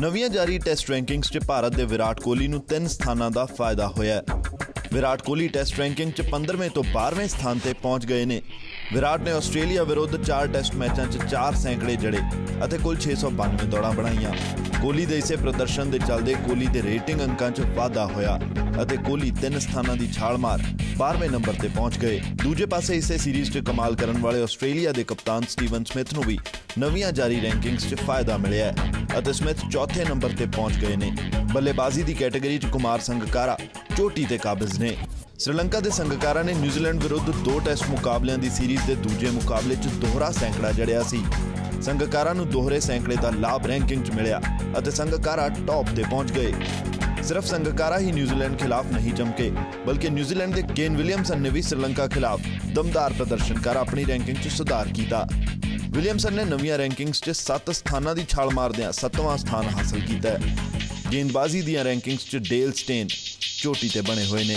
ਨਵੀਆਂ ਜਾਰੀ ਟੈਸਟ ਰੈਂਕਿੰਗਸ 'ਚ ਭਾਰਤ ਦੇ ਵਿਰਾਟ ਕੋਹਲੀ ਨੂੰ ਤਿੰਨ ਸਥਾਨਾਂ ਦਾ ਫਾਇਦਾ ਹੋਇਆ ਵਿਰਾਟ ਕੋਹਲੀ ਟੈਸਟ ਰੈਂਕਿੰਗ 'ਚ 15ਵੇਂ ਤੋਂ 12ਵੇਂ ਸਥਾਨ ਤੇ ਪਹੁੰਚ ਗਏ ਨੇ। ਵਿਰਾਟ ਨੇ ਆਸਟ੍ਰੇਲੀਆ ਵਿਰੁੱਧ 4 ਟੈਸਟ ਮੈਚਾਂ 'ਚ 4 ਸੈਂਕੜੇ ਜੜੇ ਅਤੇ ਕੁੱਲ 692 ਦੌੜਾਂ ਬਣਾਈਆਂ। ਕੋਹਲੀ ਦੇ ਇਸੇ ਪ੍ਰਦਰਸ਼ਨ ਦੇ ਚੱਲਦੇ ਕੋਹਲੀ ਦੇ ਰੇਟਿੰਗ ਅੰਕਾਂ 'ਚ ਵਾਧਾ ਹੋਇਆ ਅਤੇ ਕੋਹਲੀ ਤਿੰਨ ਸਥਾਨਾਂ ਦੀ ਛਾਲ ਮਾਰ 12ਵੇਂ ਨੰਬਰ ਤੇ ਪਹੁੰਚ ਗਏ। ਦੂਜੇ ਪਾਸੇ ਇਸੇ ਸੀਰੀਜ਼ 'ਚ ਕਮਾਲ ਕਰਨ ਵਾਲੇ ਆਸਟ੍ਰੇਲੀਆ ਦੇ ਕਪਤਾਨ ਸਟੀਵਨ ਸਮਿਥ ਨੂੰ ਵੀ ਨਵੀਆਂ ਜਾਰੀ ਰੈਂਕਿੰਗਸ 'ਚ ਫਾਇਦਾ ਮਿਲਿਆ ਹੈ। ਅਤੇ ਸਮਿਥ ਚੌਥੇ ਨੰਬਰ ਤੇ ਪਹੁੰਚ ਗਏ ਨੇ। ਬੱਲੇਬਾਜ਼ੀ ਦੀ ਕੈਟਾਗਰੀ 'ਚ ਕੁਮਾਰ ਸੰਗਕਾਰਾ ਚੋਟੀ ਤੇ ਕਾਬਜ਼ ਨੇ। ਸ੍ਰੀਲੰਕਾ ਦੇ ਸੰਗਕਾਰਾ ਨੇ ਨਿਊਜ਼ੀਲੈਂਡ ਵਿਰੁੱਧ ਦੋ ਟੈਸਟ ਮੁਕਾਬਲਿਆਂ ਦੀ ਸੀਰੀਜ਼ ਦੇ ਦੂਜੇ ਮੁਕਾਬਲੇ 'ਚ ਦੋਹਰਾ ਸੈਂਕੜਾ ਜੜਿਆ ਸੀ। ਸੰਗਕਾਰਾ ਨੂੰ ਦੋਹਰੇ ਸੈਂਕੜੇ ਦਾ ਲਾਭ ਰੈਂਕਿੰਗ 'ਚ ਮਿਲਿਆ ਅਤੇ ਸੰਗਕਾਰਾ ਟੌਪ ਤੇ ਪਹੁੰਚ ਗਏ। ਸਿਰਫ ਸੰਗਕਾਰਾ ਹੀ ਨਿਊਜ਼ੀਲੈਂਡ ਖਿਲਾਫ ਨਹੀਂ ਚਮਕੇ, ਬਲਕਿ ਨਿਊਜ਼ੀਲੈਂਡ ਦੇ ਕੇਨ ਵਿਲੀਅਮਸਨ ਨੇ ਵੀ ਸ੍ਰੀਲੰਕਾ ਖਿਲਾਫ ਦਮਦਾਰ ਪ੍ਰਦਰਸ਼ਨ ਕਰ ਆਪਣੀ ਰੈਂਕਿੰਗ 'ਚ ਸੁਧਾਰ ਕੀਤਾ। ਵਿਲੀਅਮਸਨ ਨੇ ਨਵੀਆਂ ਰੈਂਕਿੰਗਸ 'ਚ 7 ਸਥਾਨਾਂ ਦੀ ਛਾਲ ਮਾਰਦਿਆਂ 7ਵਾਂ ਸਥਾਨ ਹਾਸਲ ਕੀਤਾ ਹੈ। ਗੇਂਦਬਾਜ਼ੀ ਦੀਆਂ ਰੈਂਕਿੰਗਸ 'ਚ ਡੇਲ ਸਟੇਨ ਚੋਟੀ ਤੇ ਬਣੇ ਹੋਏ ਨੇ।